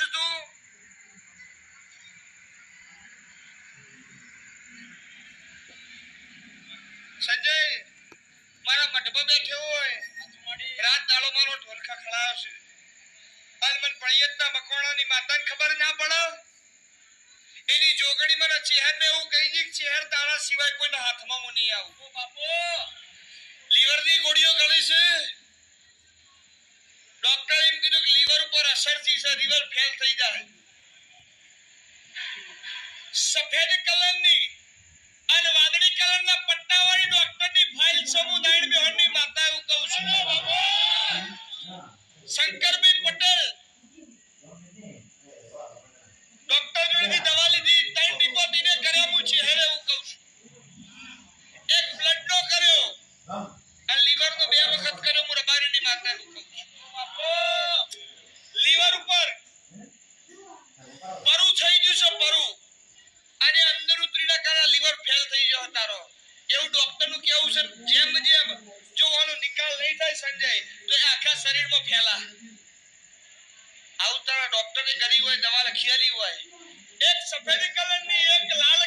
સજે મારા મઢબો બેઠ્યો હોય રાત ડાળો મારો ઠોલખા ખલાયો છે આલ મન પડિયત ના મકોણા ની માતા ને ખબર ના પડે એની જોગણી માં ને ચહેરે એવું કઈ જી કે ચહેર તારા સિવાય કોઈ ના હાથ માં નઈ આવો બાપો liver કીધું કે લીવર ઉપર અસર થઈ છે લીવર ફેલ થઈ જાય સફેદ કલરની અને વાદળી કલરના પટ્ટાવાળી ડોક્ટરની ફાઇલ સમૂહ નારાયણ બેહનની માતા એવું કહું છું શંકરભાઈ પટેલ ડોક્ટર જોડેથી દવા લીધી ત્રણ ડિપોટીને કર્યા હું ચહેરે એવું કહું છું એક બ્લડ નો કર્યો અને લીવર નો બે વખત કર્યો હું રબારીની માતા એવું કહું છું કરતા રહો એવું ડોક્ટરનું કેવું છે જેમ જેમ જો આનો નિકાલ નહીં થાય સંજય તો એ આખા શરીરમાં ફેલા આવું તારા ડોક્ટરે કરી હોય દવા લખેલી હોય એક સફેદ કલરની એક લાલ